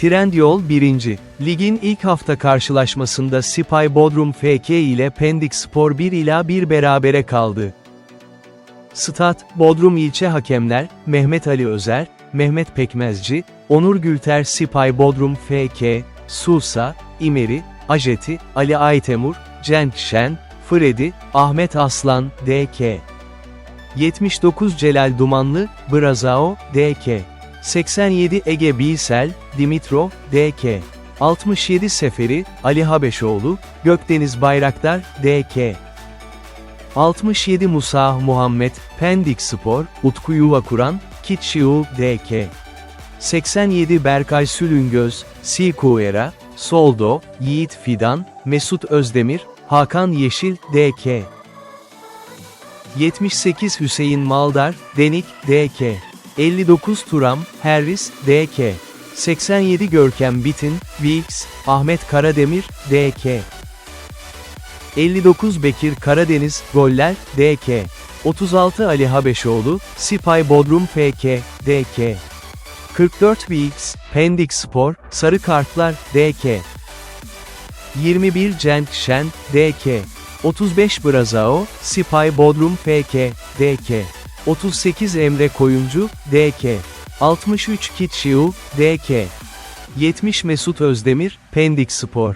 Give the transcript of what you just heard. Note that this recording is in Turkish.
Trendyol 1. Ligin ilk hafta karşılaşmasında Sipay Bodrum FK ile Pendik Spor 1 ila 1 berabere kaldı. Stat, Bodrum ilçe hakemler, Mehmet Ali Özer, Mehmet Pekmezci, Onur Gülter Sipay Bodrum FK, Susa, İmeri, Ajeti, Ali Aytemur, Cenk Şen, Fredi, Ahmet Aslan, DK. 79 Celal Dumanlı, Brazao, DK. 87 Ege Biysel, Dimitrov, DK. 67 Seferi, Ali Habeşoğlu, Gökdeniz Bayraktar, DK. 67 Musa Muhammed, Pendik Spor, Utku Yuvakuran, Kitşiu, DK. 87 Berkay Sülüngöz, Sikuera, Soldo, Yiğit Fidan, Mesut Özdemir, Hakan Yeşil, DK. 78 Hüseyin Maldar, Denik, DK. 59 Turam, Harris, DK. 87 Görkem Bitin, Vix, Ahmet Karademir, DK. 59 Bekir Karadeniz, Goller, DK. 36 Ali Habeşoğlu, Sipay Bodrum FK, DK. 44 Vix, Pendik Spor, Sarı Kartlar, DK. 21 Cenk Şen, DK. 35 Brazao, Sipay Bodrum FK, DK. 38 Emre Koyuncu, DK. 63 Kitşiu, DK. 70 Mesut Özdemir, Pendik Spor.